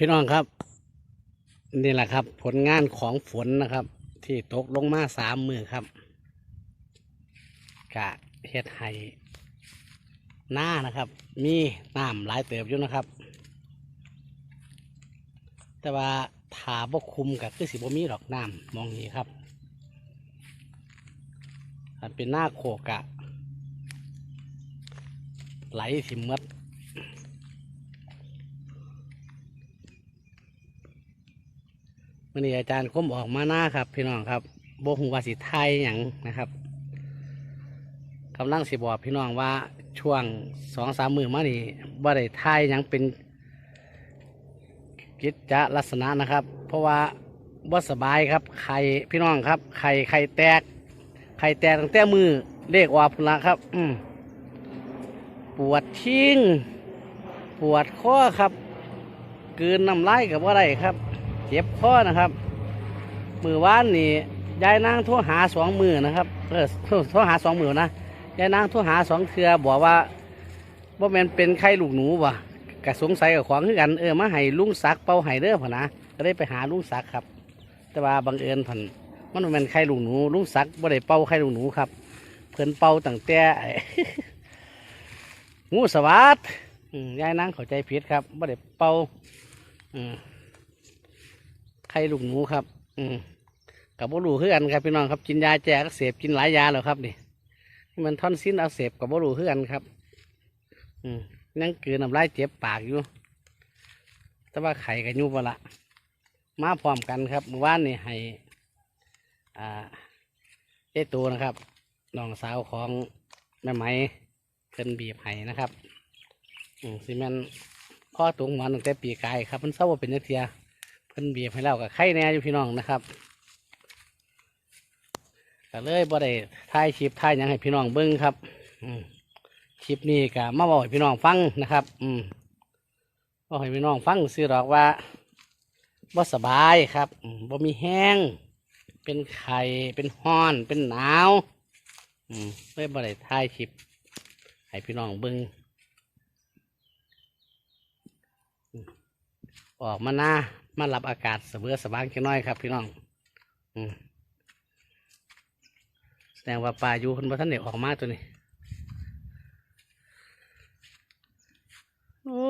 พี่น้องครับ นี่แหละครับ ผลงานของฝนนะครับ ที่ตกลงมาสามมือครับกะเฮ็ดไห้หน้านะครับ มีน้ำหลายเติบอยู่นะครับ แต่ว่าถาบกคุมกับคือสิบมีดอกน้ำมองนี้ครับอันเป็นหน้าโคกะ ไหลสิหมดันนี้อาจารย์คมออกมาหน้าครับ พี่น้องครับโบหูวาสิไทยอย่างนะครับกำลังสิบอกพี่น้องว่าช่วงสองสามมือมานี่บ่ได้ไทยหยังเป็นกิจจะลักษณะนะครับ เพราะว่าบ่สบายครับไข่พี่น้องครับไข่ไข่แตก ไข่แตกตั้งแต่มือเลขว่าพุ่นละครับ อืมปวดชิงปวดข้อครับกืนน้ำลายกับว่าไรครับ เจ็บคอนะครับมือว่านนี่ยายนางโทรหาสองมือนะครับเออโทรโทรหาสองมือนะยายนางโทรหาสองเทือบอกว่าบ่แมนเป็นไข้ลูกหนูวะกะสงสัยกับของคือกันเออมาให้ลุงซักเป่าไห้เด้อพะนะก็ได้ไปหาลุงซักครับ แต่ว่าบังเอิญผันมันบ่แมนไข้ลูกหนูลุงซักบ่ได้เป่าไข้ลูกหนูครับเพิ่นเป่าตั้งแต่งูสวัสดยายนางเข้าใจผิดครับบ่ได้เป่าอืม ไข่ลูกหนูครับ อืมกับบ่รู้คือกันครับพี่น้องครับกินยาแจกเสบกินหลายยาแล้วครับนี่มันท่อนสิ้นเอักเสบกับบ่รู้คือกันครับ อืมนั่งกืนน้ำลายเจ็บปากอยู่ แต่ว่าไข่กับยูบละมาพร้อมกันครับเมื่อวานนี่ให้ อ่าเจ้ตัวนะครับน้องสาวของแม่ไหมเพิ่นบีบให้นะครับอืมซีเมนข้อตุงหมันตั้งแต่ปีกายครับมันเศร้าว่าเป็นเนื้อเทีย เพิ่นบีบให้เรากับไข่แน่อยู่พี่น้องนะครับก็เลยบ่ได้ถ่ายคลิปถ่ายยังให้พี่น้องเบิ่งครับอืมคลิปนี้ก็มาบอกให้พี่น้องฟังนะครับ อืมบอกให้พี่น้องฟังซื้อหรอกว่าบ่สบายครับบ่มีแห้ง เป็นไข่เป็นห้อน เป็นหนาวอืมเลยบ่ได้ถ่ายคลิปให้พี่น้องเบิ่งอืมออกมาหน้า มารับอากาศเสบอสบางแค่น้อยครับ พี่น้อง อืมแสดงว่าปลาอยู่คนบ่ท่านเด็กออกมาตัวนี้ โอ้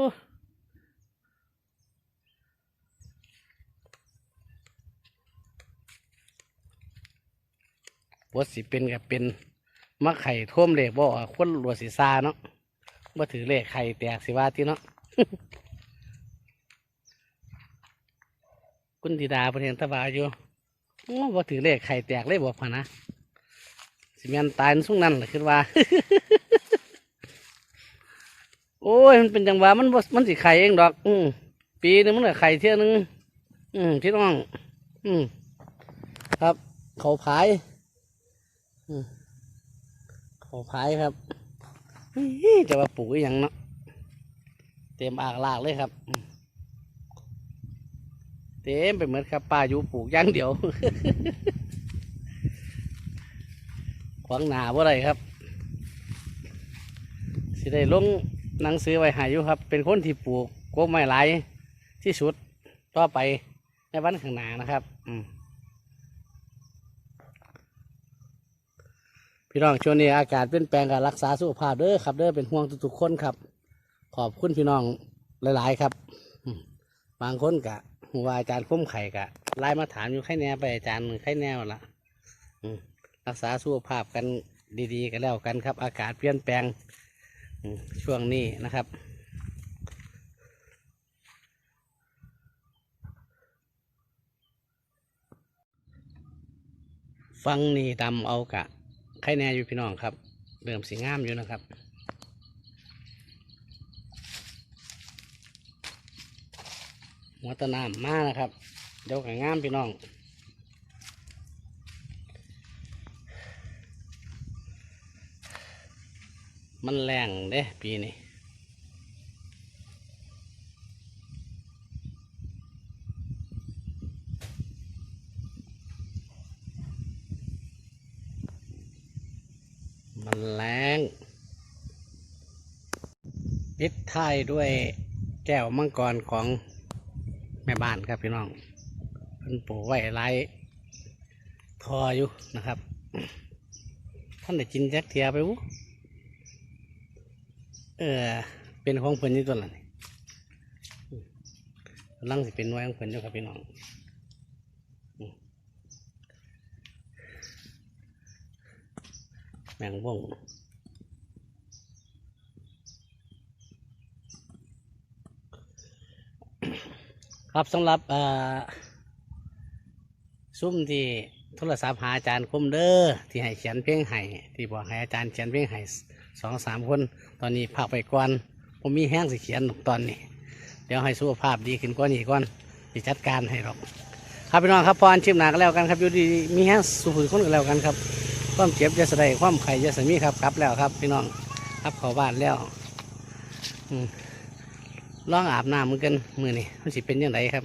บทสิเป็นกับเป็นมะไข่ท่วมเหล็กบ่ออกคนรัวสีซาเนาะบ่ถือเหล็กไข่แตกสิว่าที่เนาะ คุณธิดาประเทศตะบาอยู่โอ้บ่ถือเลขไข่แตกเลยบอกพนะสิแมนตายสุ่งนั่นแหละคือว่า โอ้ยมันเป็นจังหวะมันมันสิไข่เองดอก อืปีนึงมันก็ไข่เที่ยนึง อืมพี่น้อง อืมครับ เขาพาย อืมเขาพายครับจะว่าปลูกอย่างเนาะเต็มอากลากเลยครับอืม ต็มไปหมดครับป้าอยู่ปลูกย่างเดียว ขวางหนาบ่ได้ครับ สิได้ลงหนังสือไว้หายอยู่ครับ เป็นคนที่ปลูกกล้วยไม้หลายที่สุดต่อไปในวันข้างหน้านะครับ อืมพี่น้องช่วงนี้อากาศเปลี่ยนแปลงการรักษาสุขภาพเด้อครับเด้อเป็นห่วงทุกๆคนครับ ขอบคุณพี่น้องหลาย ๆ ครับ บางคนกะ ว่าอาจารย์คุ้มไข่กะไล่มาถามอยู่ไข่แน่ไปอาจารย์ไข่แนวละอืรักษาสุขภาพกันดีๆกันแล้วกันครับ อากาศเปลี่ยนแปลงช่วงนี้นะครับฟังนี่ดำเอากะไข่แน่อยู่พี่น้องครับเริ่มสีงามอยู่นะครับ หัวตะน้ำมานะครับ เดี๋ยวกับงามพี่น้องมันแรงเด้ปีนี้มันแรงปิดท้ายด้วยแก้วมังกรของ ม่บ้านครับพี่น้องเพิ่นปลูกไว้หลายทออยู่นะครับท่านได้กินแจ็คเทียไปวุเออเป็นของเพิ่นนี่ตัวละนี่อืมกำลังสิเป็นหน้อยของเพิ่นอยู่ครับพี่น้องแมงว่อง ครับสำหรับซุ้มที่โทรศัพท์หาอาจารย์คมเด้อที่ให้เขียนเพลงให้ที่บอกให้อาจารย์เขียนเพลงให้สองสามคน ตอนนี้พักไปก่อนผมมีแห้งสิเขียนตอนนี้ เดี๋ยวให้สุขภาพดีขึ้นกว่านี้ก่อนจะจัดการให้หรอก ครับพี่น้องครับพรชิมหนาก็แล้วกันครับอยู่ดีมีแห้งสุขุนคนก็แล้วกันครับความเจ็บจะแสดงความไข่จะสมีครับกลับแล้วครับ พี่น้องครับเข้าบ้านแล้วอืม ลองอาบน้ำเหมือนกันมือนี่มันสิเป็นยังไงครับ